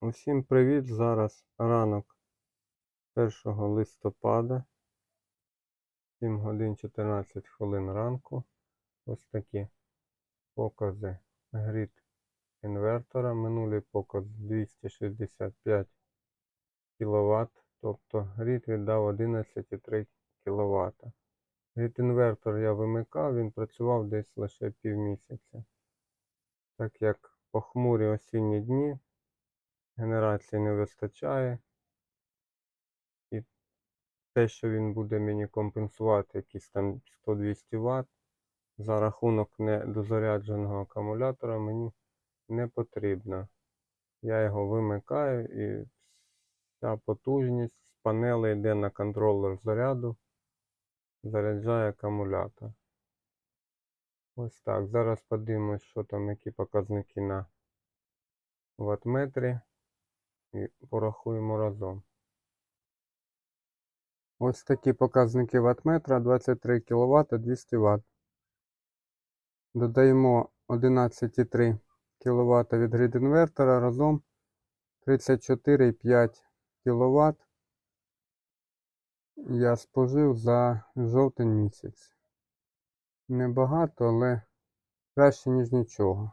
Усім привіт! Зараз ранок 1 листопада, 7 годин 14 хвилин ранку. Ось такі покази грід інвертора. Минулий показ 265 кВт, тобто грід віддав 11,3 кВт. Грід інвертор я вимикав, він працював десь лише півмісяця. Так як похмурі осінні дні, генерації не вистачає. І те, що він буде мені компенсувати якісь там 100-200 Вт за рахунок недозарядженого акумулятора мені не потрібно. Я його вимикаю і вся потужність з панели йде на контролер заряду, заряджає акумулятор. Ось так. Зараз подивимось, що там, які показники на ваттметрі і порахуємо разом. Ось такі показники ваттметра 23 кВт 200 Вт. Додаємо 11,3 кВт від грід-інвертора разом 34,5 кВт. Я спожив за жовтень місяць. Небагато, але краще, ніж нічого.